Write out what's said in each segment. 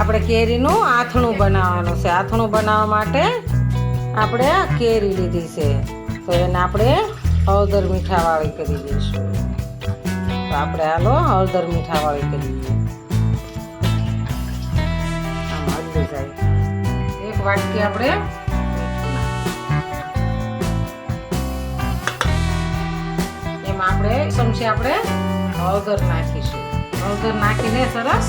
આપણે કેરીનું આથણું બનાવવાનું છે. આથણું બનાવવા માટે આપણે આ કેરી લીધી છે. તો એને આપણે હળદર મીઠાવાળી કરી દઈશું. તો આપણે હાલો હળદર મીઠાવાળી કરી દઈએ એક વાટકી આપણે એમાં આપણે ચમચી આપણે હળદર નાખીશું. હળદર નાખીને સરસ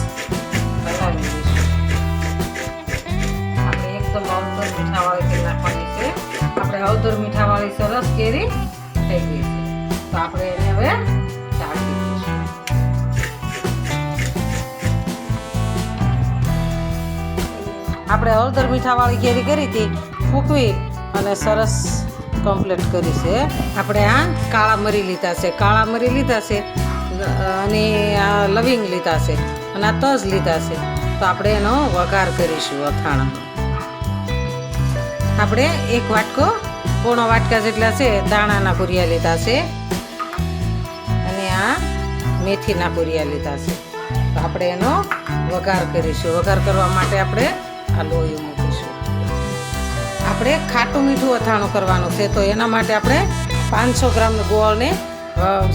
એકદમ મીઠાવાળી કરી નાખવાની છે. આપણે હળદર મીઠાવાળી સરસ કેરી થઈ ગઈ છે. તો આપણે એને હવે આપણે હળદર મીઠાવાળી કેરી કરી હતી, ફૂકવી અને સરસ કમ્પ્લીટ કરી છે. આપણે આ કાળા મરી લીધા છે. કાળા મરી લીધા છે, અને આ લવિંગ લીધા છે, અને આ તજ લીધા છે. તો આપણે એનો વઘાર કરીશું અથાણાનો આપણે એક વાટકો પોણો વાટકા જેટલા છે દાણાના પૂરિયા લીધા છે. અને આ મેથીના પૂરિયા લીધા છે. તો આપણે એનો વઘાર કરીશું. વઘાર કરવા માટે આપણે આ લોહી મૂકીશું. આપણે ખાટું મીઠું અથાણું કરવાનું છે. તો એના માટે આપણે પાંચસો ગ્રામ ગોળને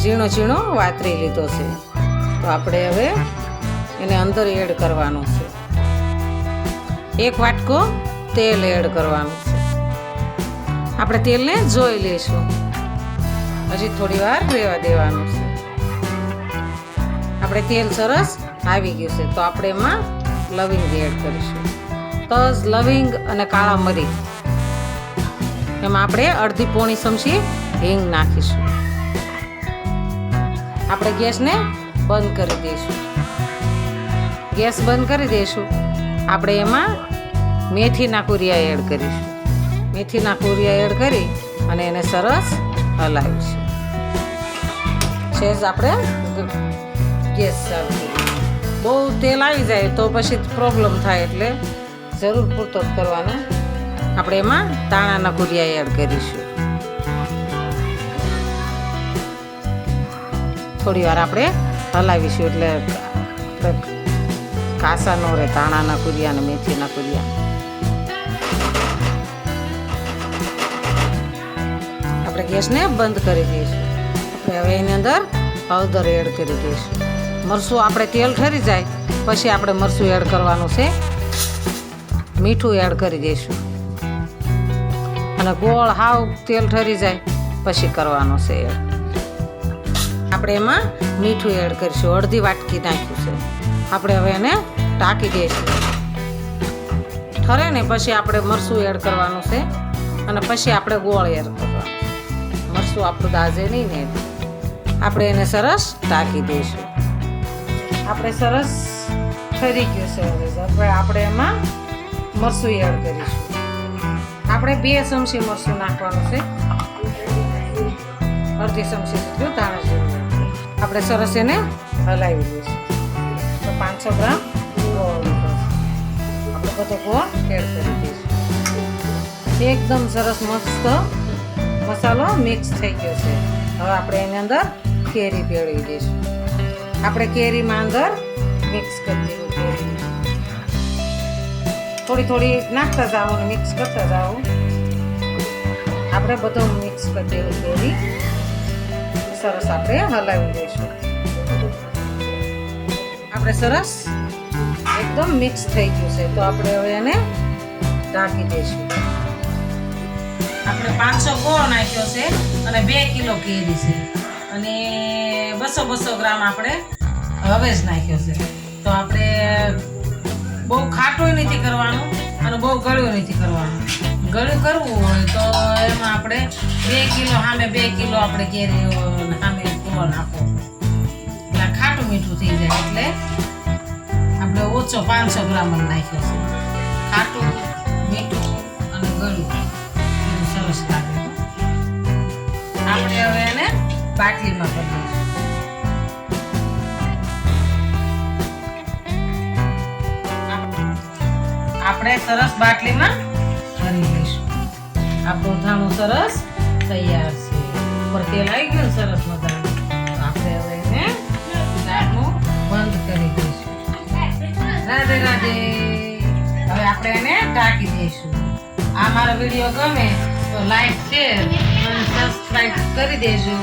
ઝીણો ઝીણો વાતરી લીધો છે. તો આપણે હવે એને અંદર એડ કરવાનું છે. એક વાટકો તેલ એડ કરવાનું. આપણે તેલને જોઈ લઈશું. હજી થોડી વાર રહેવા દેવાનું છે. આપણે તેલ સરસ આવી ગયું છે, તો આપણે એમાં લવિંગ એડ કરીશું. તજ, લવિંગ અને કાળા મરી. એમાં આપણે અડધી પોણી ચમચી હિંગ નાખીશું. આપણે ગેસને બંધ કરી દઈશું. ગેસ બંધ કરી દઈશું. આપણે એમાં મેથીના કુરિયા એડ કરીશું. મેથીના કુરિયા એડ કરી અને એને સરસ હલાવીશું છે. આપણે ગેસ ચાલુ બહુ તેલ આવી જાય તો પછી પ્રોબ્લેમ થાય એટલે જરૂર પૂરતો જ કરવાનો. આપણે એમાં દાણાના કુરિયા એડ કરીશું. થોડી વાર આપણે હલાવીશું એટલે કાસા નો રહે તાણાના કુરિયા અને મેથીના કુરિયા ગેસને બંધ કરી દઈશું. આપણે હવે એની અંદર હળદર એડ કરી દઈશું. મરસું આપણે તેલ ઠરી જાય, પછી આપણે મરસું એડ કરવાનું છે. મીઠું એડ કરી દઈશું. અને ગોળ હાવ તેલ ઠરી જાય, પછી કરવાનો છે એડ આપણે એમાં મીઠું એડ કરીશું. અડધી વાટકી નાખ્યું છે. આપણે હવે એને ટાંકી દઈશું. ઠરે ને પછી આપણે મરસું એડ કરવાનું છે. અને પછી આપણે ગોળ એડ કરવાનું. મરસું આપણું દાજે નહીં ને આપણે એને સરસ ઢાંકી દઈશું. આપણે સરસ ઠરી ગયું છે હવે આપણે આપણે એમાં મરસું એડ કરીશું. આપણે બે ચમચી મરસું નાખવાનું છે. અડધી ચમચી જેટલું ધાણા આપણે સરસ એને હલાવી દઈશું. તો પાંચસો ગ્રામ આપણે બધો ગોળ એડ કરી દઈશું. એકદમ સરસ મસ્ત મસાલો મિક્સ થઈ ગયો છે. હવે આપણે એની અંદર કેરી ભેળવી દઈશું. આપણે કેરીમાં અંદર મિક્સ કરી દઈશું કેરી. થોડી થોડી નાખતા જાઓ મિક્સ કરતા જાઓ. આપણે બધું મિક્સ કરી દેવું કેરી. સરસ આપણે હલાવી દઈશું. આપણે સરસ એકદમ મિક્સ થઈ ગયું છે. તો આપણે હવે એને ઢાંકી દઈશું. આપણે પાંચસો ગોળ નાખ્યો છે અને બે કિલો કેરી છે. અને બસો બસો ગ્રામ આપણે હવે જ નાખ્યો છે. તો આપણે બહુ ખાટું નથી કરવાનું અને બહુ ગળ્યું નથી કરવાનું. ગળ્યું કરવું હોય તો એમાં આપણે બે કિલો સામે બે કિલો આપણે કેરી સામે ગોળ નાખો. એટલે ખાટું મીઠું થઈ જાય એટલે આપણે ઓછો પાંચસો ગ્રામ નાખ્યો છે. ખાટું, મીઠું અને ગળ્યું. સરસ લાગે આપણે હવે એને બાટલીમાં કરી આપણે સરસ બાટલીમાં ભરી લઈશું. આપણું ધાણું સરસ તૈયાર છે. ઉપર તેલ આવી ગયું સરસ મજાનું. આપણે હવે એને ઢાંકણું બંધ કરી દઈશું. રાધે રાધે. હવે આપણે એને ઢાંકી દઈશું. આ મારો વીડિયો ગમે તો લાઈક શેર અને સબસ્ક્રાઈબ કરી દેજો.